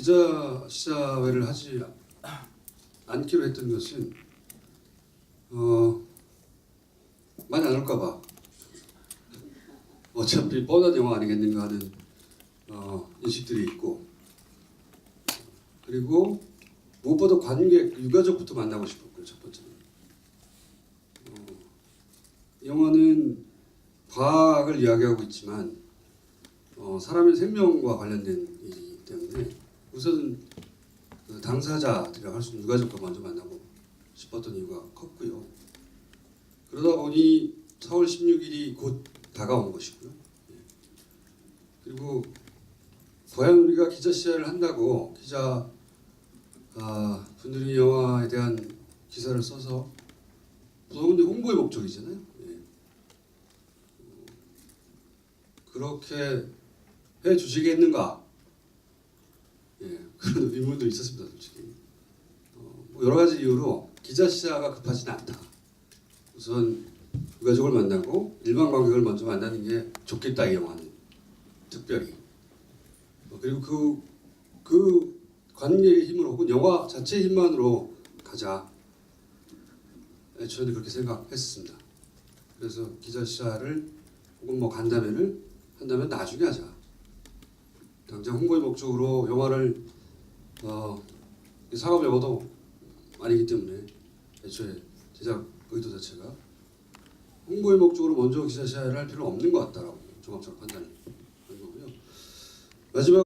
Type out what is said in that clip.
기자 시사회를 하지 않기로 했던 것은 어 많이 안 올까봐. 어차피 뻔한 영화 아니겠는가 하는 어, 인식들이 있고. 그리고 무엇보다 관객 유가족부터 만나고 싶었고요 첫 번째는. 어, 영화는 과학을 이야기하고 있지만 어, 사람의 생명과 관련된 일이기 때문에 우선 그 당사자들이라고 할수 있는 유가족과 먼저 만나고 싶었던 이유가 컸고요. 그러다 보니 4월 16일이 곧 다가온 것이고요. 예. 그리고 과연 우리가 기자 시야를 한다고 기자 아, 분들이 영화에 대한 기사를 써서 보통은 홍보의 목적이잖아요. 예. 어, 그렇게 해 주시겠는가? 예, 그런 의문도 있었습니다, 솔직히. 어, 뭐 여러 가지 이유로 기자 시야가 급하지는 않다. 우선 유가족을 만나고 일반 관객을 먼저 만나는 게 좋겠다 이 영화는 특별히. 어, 그리고 그, 그 관객의 힘으로 혹은 영화 자체의 힘만으로 가자. 예, 저는 그렇게 생각했습니다. 그래서 기자 시야를 혹은 뭐 간담회를 한다면 나중에 하자. 당장 홍보의 목적으로 영화를 어, 상업 영화도 아니기 때문에 애초에 제작 의도 자체가 홍보의 목적으로 먼저 기자 시야를 할 필요는 없는 것 같다라고 종합적으로 판단하는 거고요. 마지막